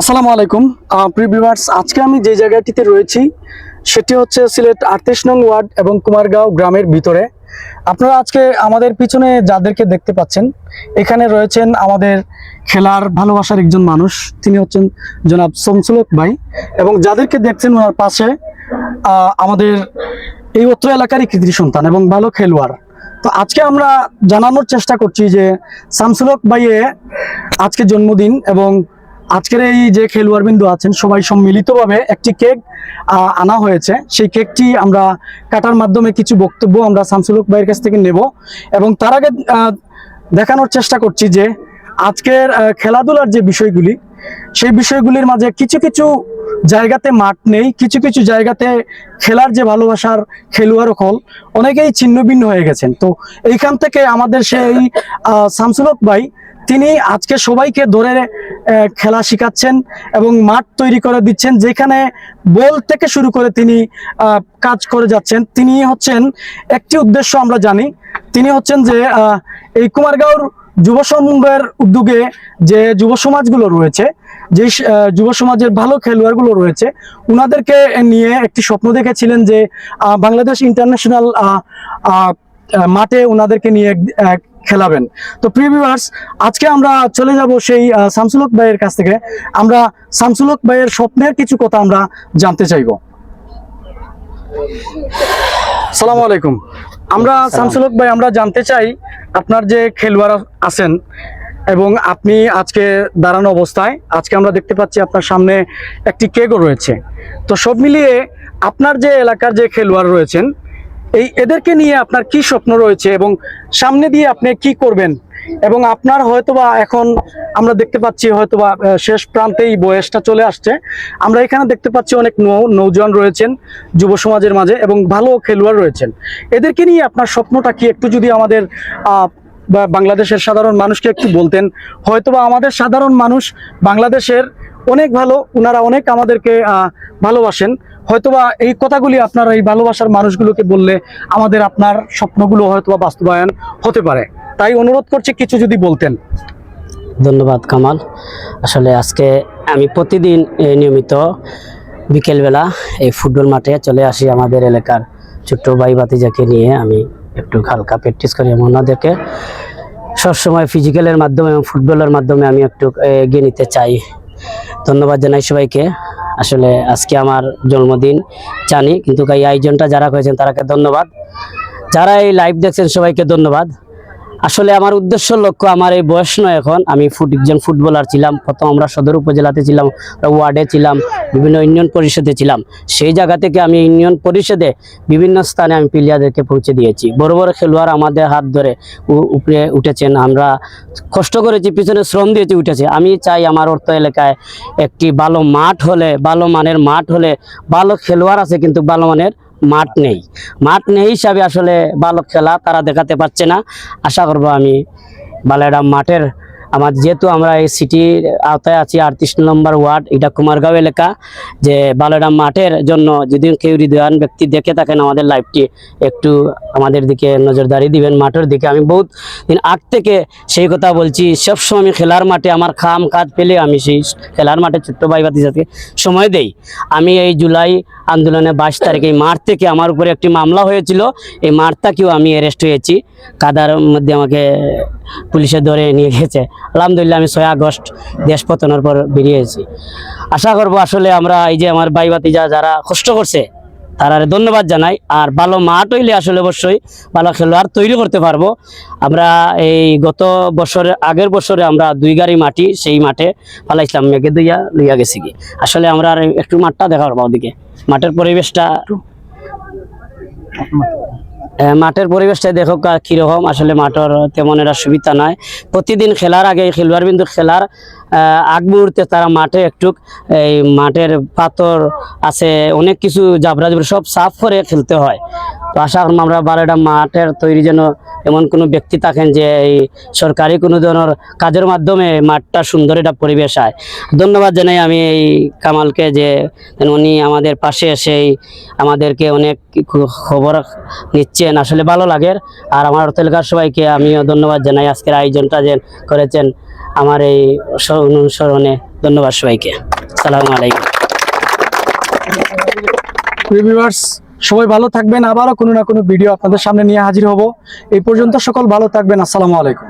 আসসালামু আলাইকুম। প্রিয় ভিউয়ার্স, আজকে আমি যে জায়গাটিতে রয়েছি, সেটি হচ্ছে সিলেট আটত্রিশ নং ওয়ার্ড এবং কুমারগাঁও গ্রামের ভিতরে। আপনারা আজকে আমাদের পিছনে যাদেরকে দেখতে পাচ্ছেন, এখানে রয়েছেন আমাদের খেলার ভালোবাসার একজন মানুষ, তিনি হচ্ছেন জনাব শমসুলক ভাই। এবং যাদেরকে দেখছেন ওনার পাশে আমাদের এই অত্র এলাকারই কৃতি সন্তান এবং ভালো খেলোয়াড়। তো আজকে আমরা জানানোর চেষ্টা করছি যে, শামসুলক ভাইয়ে আজকে জন্মদিন এবং আজকের এই যে খেলোয়াড় বিন্দু আছেন, সবাই সম্মিলিতভাবে একটি কেক আনা হয়েছে। সেই কেকটি আমরা কাটার মাধ্যমে কিছু বক্তব্য আমরা শামসুলক ভাইয়ের কাছ থেকে নেব এবং তার আগে দেখানোর চেষ্টা করছি যে আজকের খেলাধুলার যে বিষয়গুলি, সেই বিষয়গুলির মাঝে কিছু কিছু জায়গাতে মাঠ নেই, কিছু কিছু জায়গাতে খেলার যে ভালোবাসার খেলোয়াড় হল, অনেকেই ছিন্ন ভিন্ন হয়ে গেছেন। তো এইখান থেকে আমাদের সেই শামসুলক ভাই তিনি আজকে সবাইকে ধরে খেলা শিখাচ্ছেন এবং মাঠ তৈরি করে দিচ্ছেন, যেখানে বল থেকে শুরু করে তিনি কাজ করে যাচ্ছেন। তিনি হচ্ছেন একটি উদ্দেশ্য আমরা জানি। তিনি হচ্ছেন যে এই কুমারগাঁওর যুব সংঘের উদ্যোগে যে যুব সমাজগুলো রয়েছে, যে যুব সমাজের ভালো খেলোয়াড়গুলো রয়েছে, উনাদেরকে নিয়ে একটি স্বপ্ন দেখেছিলেন যে বাংলাদেশ ইন্টারন্যাশনাল মাঠে ওনাদেরকে নিয়ে খেলাবেন। তো প্রিয় ভিউয়ার্স আজকে আমরা চলে যাব সেই শামসুলক ভাইয়ের কাছ থেকে। আমরা শামসুলক ভাইয়ের স্বপ্নের কিছু কথা আমরা জানতে চাইব। সালাম আলাইকুম। আমরা শামসুলক ভাই আমরা জানতে চাই আপনার যে খেলোয়াড় আছেন এবং আপনি আজকে দাঁড়ানো অবস্থায় আজকে আমরা দেখতে পাচ্ছি আপনার সামনে একটি কেকও রয়েছে। তো সব মিলিয়ে আপনার যে এলাকার যে খেলোয়াড় রয়েছেন এই এদেরকে নিয়ে আপনার কি স্বপ্ন রয়েছে এবং সামনে দিয়ে আপনি কি করবেন? এবং আপনার হয়তোবা এখন আমরা দেখতে পাচ্ছি হয়তোবা শেষ প্রান্তেই বয়সটা চলে আসছে। আমরা এখানে দেখতে পাচ্ছি অনেক নৌ- নৌজওয়ান রয়েছেন, যুব সমাজের মাঝে এবং ভালো খেলোয়াড় রয়েছেন। এদেরকে নিয়ে আপনার স্বপ্নটা কি একটু যদি আমাদের বাংলাদেশের সাধারণ মানুষকে একটু বলতেন? হয়তোবা আমাদের সাধারণ মানুষ বাংলাদেশের অনেক ভালো ওনারা অনেক আমাদেরকে ভালোবাসেন। হয়তোবা এই কথাগুলি আপনার এই ভালোবাসার মানুষগুলোকে বললে আমাদের আপনার স্বপ্নগুলো হয়তোবা বাস্তবায়ন হতে পারে। তাই অনুরোধ করছি কিছু যদি বলতেন। ধন্যবাদ, কামাল। আসলে আজকে আমি প্রতিদিন নিয়মিত বিকেলবেলা এই ফুটবল মাঠে চলে আসি আমাদের এলাকার ছোট্ট ভাই বাতিজাকে নিয়ে। আমি একটু হালকা প্র্যাকটিস করি এবং ওনাদেরকে সবসময় ফিজিক্যালের মাধ্যমে এবং ফুটবলের মাধ্যমে আমি একটু এগিয়ে নিতে চাই। ধন্যবাদ জানাই সবাইকে। আসলে আজকে আমার জন্মদিন জানি, কিন্তু এই আয়োজনটা যারা করেছেন তারাকে ধন্যবাদ। যারা এই লাইভ দেখছেন সবাইকে ধন্যবাদ। আসলে আমার উদ্দেশ্য লক্ষ্য আমার এই বয়স নয় এখন। আমি একজন ফুটবলার ছিলাম। প্রথম আমরা সদর উপজেলাতে ছিলাম ওয়ার্ডে ছিলাম, বিভিন্ন ইউনিয়ন পরিষদে ছিলাম। সেই জায়গা থেকে আমি ইউনিয়ন পরিষদে বিভিন্ন স্থানে আমি প্লেয়ারদেরকে পৌঁছে দিয়েছি। বড় বড় খেলোয়াড় আমাদের হাত ধরে উপরে উঠেছেন। আমরা কষ্ট করেছি, পিছনে শ্রম দিয়েছি, উঠেছে। আমি চাই আমার অর্থ এলাকায় একটি ভালো মাঠ হলে, ভালো মানের মাঠ হলে ভালো খেলোয়াড় আছে, কিন্তু ভালো মানের মাঠ নেই। মাঠ নেই হিসাবে আসলে ভালো খেলা তারা দেখাতে পারছে না। আশা করব আমি বালাডাম মাঠের আমার যেহেতু আমরা এই সিটির আওতায় আছি, আটত্রিশ নম্বর ওয়ার্ড, এটা কুমারগাঁও এলাকা, যে বালাডাম মাঠের জন্য যদি কেউ হৃদয়ান ব্যক্তি দেখে থাকেন আমাদের লাইভটি, একটু আমাদের দিকে নজরদারি দিবেন মাঠের দিকে। আমি বহুত দিন আগ থেকে সেই কথা বলছি, সবসময় আমি খেলার মাঠে আমার খাম কাজ পেলে আমি সেই খেলার মাঠে ছোট্ট ভাই ভাতিজাকে সময় দেই। আমি এই জুলাই আন্দোলনে বাইশ তারিখে, এই মার্চ থেকে আমার উপরে একটি মামলা হয়েছিল। এই মার্চটাকেও আমি অ্যারেস্ট হয়েছি। কাদার মধ্যে আমাকে পুলিশে ধরে নিয়ে গেছে। আলহামদুলিল্লাহ, আমি ছয় আগস্ট দেশ পতনের পর বেরিয়েছি আশা করব আসলে আমরা এই যে আমার ভাই বাতিজা যারা কষ্ট করছে তারা ধন্যবাদ জানাই। আর ভালো মাঠ হইলে আসলে অবশ্যই ভালো খেলোয়াড় তৈরি করতে পারব। আমরা এই গত বছরে, আগের বছরে আমরা দুই গাড়ি মাটি, সেই মাঠে পালাইছিলাম, মেঘে দুইয়া লইয়া গেছি কি আসলে আমরা আর একটু মাঠটা দেখা পারব ওদিকে। মাঠের পরিবেশটা মাঠের পরিবেশটা দেখো কীরকম। আসলে মাঠের তেমন একটা সুবিধা নয় প্রতিদিন খেলার আগে খেলোয়াড় বিন্দু খেলার আগ মুহূর্তে তারা মাঠে একটু এই মাঠের পাথর আছে, অনেক কিছু জাবরা জাবরা সব সাফ করে খেলতে হয়। তো আশা করলাম আমরা বারোটা মাঠের তৈরি যেন এমন কোনো ব্যক্তি থাকেন যে এই সরকারি কোনো ধরনের কাজের মাধ্যমে মাঠটা সুন্দর এটা পরিবেশ হয় ধন্যবাদ জানাই আমি এই কামালকে যে উনি আমাদের পাশে এসেই আমাদেরকে অনেক খবর নিচ্ছেন, আসলে ভালো লাগে। আর আমার এলাকার সবাইকে আমিও ধন্যবাদ জানাই। আজকের আয়োজনটা যে করেছেন আমার এই অনুসরণে ধন্যবাদ সবাইকে। সালামু আলাইকুম। সবাই ভালো থাকবেন। আবারও কোনো না কোনো ভিডিও আপনাদের সামনে নিয়ে হাজির হব। এই পর্যন্ত সকল ভালো থাকবেন। আসসালামু আলাইকুম।